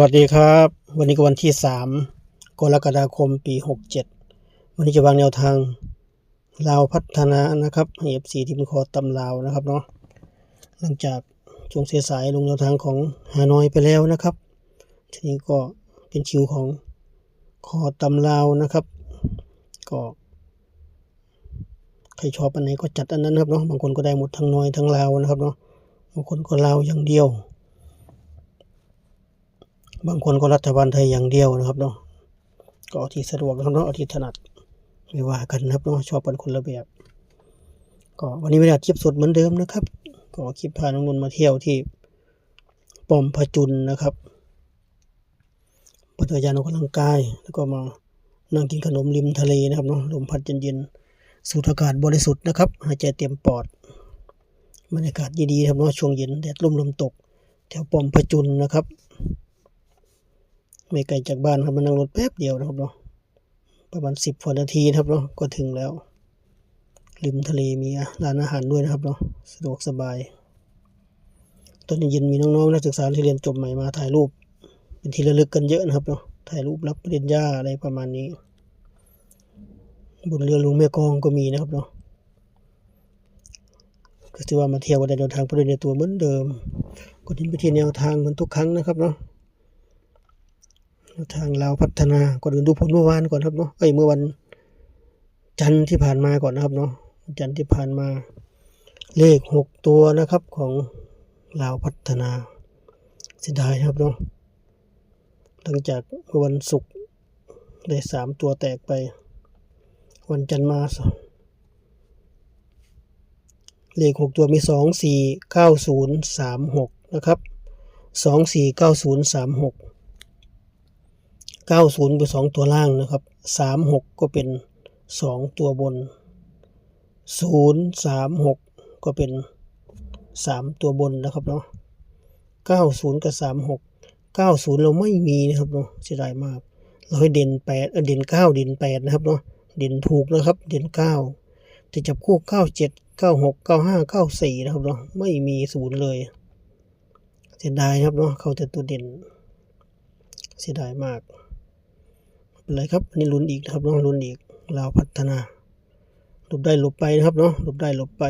วัสดีครับ วันนี้ก็วันที่ 3 กรกฎาคมปี 67 วันนี้จะวางแนวทางลาวพัฒนานะครับให้ FC ที่เป็นคอตำลาวนะครับเนาะหลังจากช่วงเสียสายลงแนวทางของฮานอยไปแล้วนะครับ ทีนี้ก็เป็นคิวของคอตำลาวนะครับ ก็ ใครชอบอันไหนก็จัดอันนั้นนะครับเนาะบางคนก็ได้หมดทั้งน้อยทั้งลาวนะครับเนาะบางคนก็ลาวอย่างเดียว บางคนก็รัฐบาลไทยอย่างเดียวนะครับเนาะก็เอาที่สะดวกนะครับเนาะเอาที่ถนัดไม่ว่ากันนะครับเนาะชอบกันคนละแบบก็วันนี้ไม่ได้คลิปสดเหมือนเดิมนะครับ ก็คลิปพาน้องนนท์มาเที่ยวที่ป้อมพจุลนะครับปัตยานออกกำลังกาย แล้วก็มานั่งกินขนมริมทะเลนะครับเนาะลมพัดเย็นๆสูดอากาศบริสุทธิ์นะครับหายใจเต็มปอดบรรยากาศดีๆครับเนาะช่วงเย็นแดดร่มลมตก แถวป้อมพจุลนะครับ ไม่ไกลจากบ้านครับมันนั่งรถแป๊บเดียวนะครับเนาะประมาณสิบกว่านาทีนะครับเนาะก็ถึงแล้วริมทะเลมีร้านอาหารด้วยนะครับเนาะสะดวกสบาย ตอนเย็นๆมีน้องๆนักศึกษาที่เรียนจบใหม่มาถ่ายรูป เป็นที่ระลึกกันเยอะนะครับเนาะถ่ายรูปรับปริญญาอะไรประมาณนี้ บนเรือลวงแม่กองก็มีนะครับเนาะก็ถือว่ามาเที่ยวกันในแนวทางปริญญาตัวเหมือนเดิมก็ทิ้งไปที่แนวทางเหมือนทุกครั้งนะครับเนาะ ทางเราวพัฒนาก่อนอื่นดูผลเมื่อวานก่อนครับเนาะเอ้ยเมื่อวัน จันทร์ที่ผ่านมาก่อนนะครับเนาะจันทร์ที่ผ่านมา เลขหกตัวนะครับของลาวพัฒนาเสียดายครับเนาะหลังจากเมื่อวันศุกร์ได้สามตัวแตกไป วันจันทร์มาสเลขหกตัวมีสองสี่เก้าศูนย์สามหกนะครับสองสี่เก้าศูนย์สามหก เก้าศูนย์เป็นสองตัวล่างนะครับสามหกก็เป็นสองตัวบนศูนย์สามหกก็เป็นสามตัวบนนะครับเนาะเก้าศูนย์กับสามหกเก้าศูนย์เราไม่มีนะครับเนาะเสียดายมาก เราให้เด่นแปดเด่นเก้าเด่นแปดนะครับเนาะเด่นถูกนะครับ เด่นเก้าแต่จับคู่เก้าเจ็ดเก้าหกเก้าห้าเก้าสี่นะครับเนาะไม่มีศูนย์เลยเสียดายครับเนาะเขาแต่ตัวเด่นเสียดายมาก เป็นไรครับอันนี้ลุ้นอีกนะครับเนาะลุ้นอีกลาพัฒนาหลบได้หลบไปนะครับเนาะหลบได้หลบไป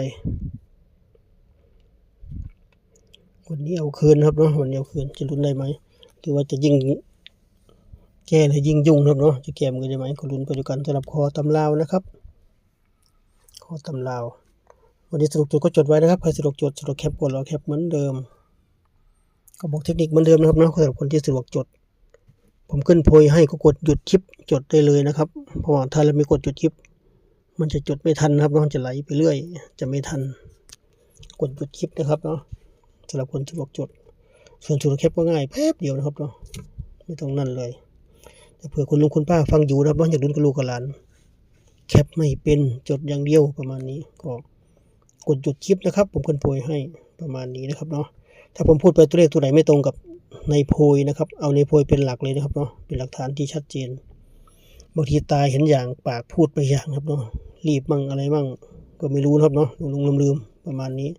วันนี้เอาคืนนะครับเนาะวันนี้เอาคืนจะลุ้นได้ไหมหรือว่าจะยิ่งแก้เลยยิ่งยุ่งนะครับเนาะจะแก้มันได้ไหมก็ลุ้นไปด้วยกันสำหรับคอตำลาวนะครับคอตำลาววันนี้สรุปจุดก็จดไว้นะครับใครสรุปจดสรุปแคปกดรอแคปเหมือนเดิม ก็บอกเทคนิคเหมือนเดิมนะครับเนาะสำหรับคนที่สะดวกจด ผมขึ้นโพยให้ก็กดหยุดคลิปจดได้เลยนะครับ เพราะว่าถ้าเราไม่กดหยุดคลิป มันจะจดไม่ทันนะครับมันจะไหลไปเรื่อย จะไม่ทัน กดหยุดคลิปนะครับเนาะสำหรับคนที่บอกจด ส่วนสูตรแคปก็ง่ายแป๊บเดียวนะครับเนาะไม่ต้องนั่นเลยแต่เผื่อคุณลุงคุณป้าฟังอยู่นะครับเนาะอยากดุนกับลูกกับหลาน แคปไม่เป็นจดอย่างเดียวประมาณนี้ก็กดหยุดคลิปนะครับ ผมขึ้นโพยให้ประมาณนี้นะครับเนาะถ้าผมพูดไปตัวเลขตัวไหนไม่ตรงกับ ในโพยนะครับ เอาในโพยเป็นหลักเลยนะครับเนาะเป็นหลักฐานที่ชัดเจน บางทีตาเห็นอย่างปากพูดไปอย่างครับเนาะรีบมั่งอะไรมั่งก็ไม่รู้นะครับเนาะลงลืมๆประมาณนี้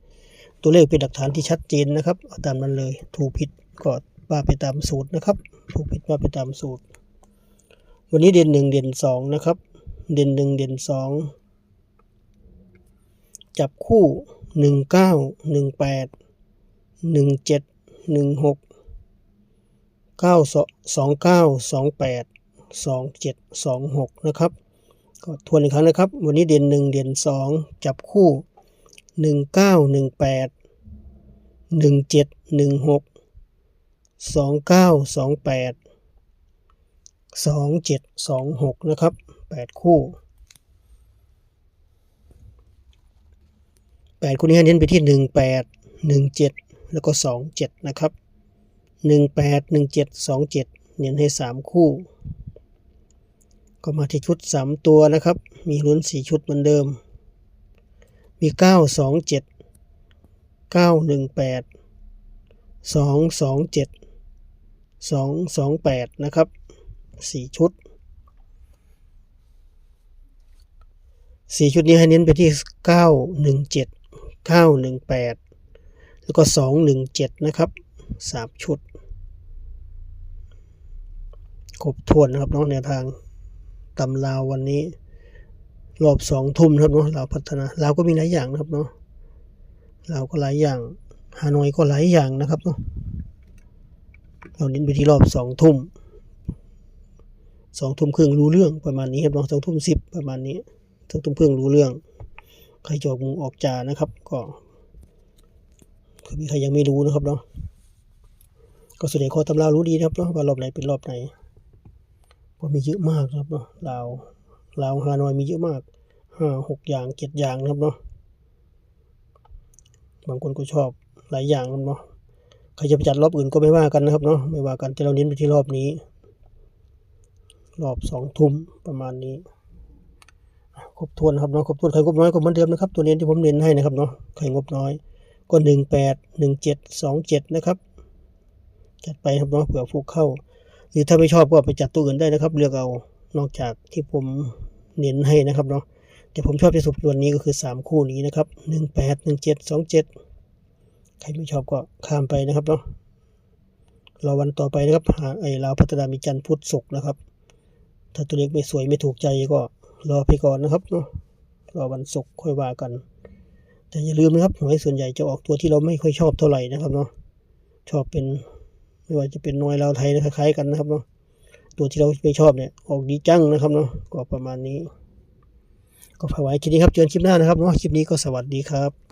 ตัวเลขเป็นหลักฐานที่ชัดเจนนะครับเอาตามนั้นเลย ถูกผิดก็ว่าไปตามสูตรนะครับ ถูกผิดว่าไปตามสูตร วันนี้เด่นหนึ่งเด่นสองนะครับ เด่นหนึ่งเด่นสองจับคู่หนึ่งเก้าหนึ่งแปดหนึ่งเจ็ดหนึ่งหก เก้าสองเก้าสองแปดสองเจ็ดสองหกนะครับ ก็ทวนอีกครั้งนะครับ วันนี้เด่นหนึ่งเด่นสองจับคู่หนึ่งเก้าหนึ่งแปดหนึ่งเจ็ดหนึ่งหกสองเก้าสองแปดสองเจ็ดสองหกนะครับแปดคู่แปดคู่นี้ให้เน้นไปที่หนึ่งแปดหนึ่งเจ็ดแล้วก็สองเจ็ดนะครับ หนึ่งแปดหนึ่งเจ็ดสองเจ็ดเน้นให้สามคู่ ก็มาที่ชุดสามตัวนะครับ มีลุ้นสี่ชุดเหมือนเดิม มีเก้าสองเจ็ดเก้าหนึ่งแปดสองสองเจ็ดสองสองแปดนะครับสี่ชุดสี่ชุดนี้ให้เน้นไปที่เก้าหนึ่งเจ็ดเก้าหนึ่งแปดแล้วก็สองหนึ่งเจ็ดนะครับสามชุด ครบถ้วนนะครับเนาะแนวทางตำลาววันนี้ รอบสองทุ่มครับเนาะลาพัฒนาลาก็มีหลายอย่างนะครับเนาะลาก็หลายอย่างฮานอยก็หลายอย่างนะครับเนาะเราเน้นไปที่รอบสองทุ่มสองทุ่มครึ่งรู้เรื่องประมาณนี้ครับเนาะสองทุ่มสิบประมาณนี้สองทุ่มครึ่งรู้เรื่อง ใครจอกมูออกจานะครับ ก็คือมีใครยังไม่รู้นะครับเนาะก็ส่วนใหญ่คอตำรารู้ดีนะครับเนาะว่ารอบไหนเป็นรอบไหน เพรามีเยอะมากครับเนาะลาวลาวฮานอยมีเยอะมากห้าหกอย่างเจ็ดอย่างนะครับเนาะบางคนก็ชอบหลายอย่างครับเนาะใครจะไปจัดรอบอื่นก็ไม่ว่ากันนะครับเนาะไม่ว่ากันแต่เราเน้นไปที่รอบนี้ รอบสองทุ่มประมาณนี้ครบถ้วนครับเนาะครบถ้วนใครงบน้อยก็เหมือนเดิมนะครับ ตัวเน้นที่ผมเน้นให้นะครับเนาะใครงบน้อยก็หนึ่งแปดหนึ่งเจ็ดสองเจ็ดนะครับ จัดไปครับเนาะเผื่อฟุกเข้า หรือถ้าไม่ชอบก็ไปจัดตัวอื่นได้นะครับ เลือกเอานอกจากที่ผมเน้นให้นะครับเนาะแต่ผมชอบที่สุดตัวนี้ก็คือสามคู่นี้นะครับหนึ่งแปดหนึ่งเจ็ดสองเจ็ดใครไม่ชอบก็ข้ามไปนะครับเนาะรอวันต่อไปนะครับหาไอ้ลาวพัฒนามีจันทร์พุธศุกร์นะครับ ถ้าตัวเลขไม่สวยไม่ถูกใจก็รอไปก่อนนะครับเนาะรอวันศุกร์ค่อยว่ากัน แต่อย่าลืมนะครับหวยส่วนใหญ่จะออกตัวที่เราไม่ค่อยชอบเท่าไหร่นะครับเนาะชอบเป็น ไม่ว่าจะเป็นนอยลาวไทยนะคล้ายๆกันนะครับเนาะตัวที่เราไม่ชอบเนี่ยออกดีจังนะครับเนาะก็ประมาณนี้ ก็ฝากไว้คลิปนี้ครับเจอกันคลิปหน้านะครับเนาะคลิปนี้ก็สวัสดีครับ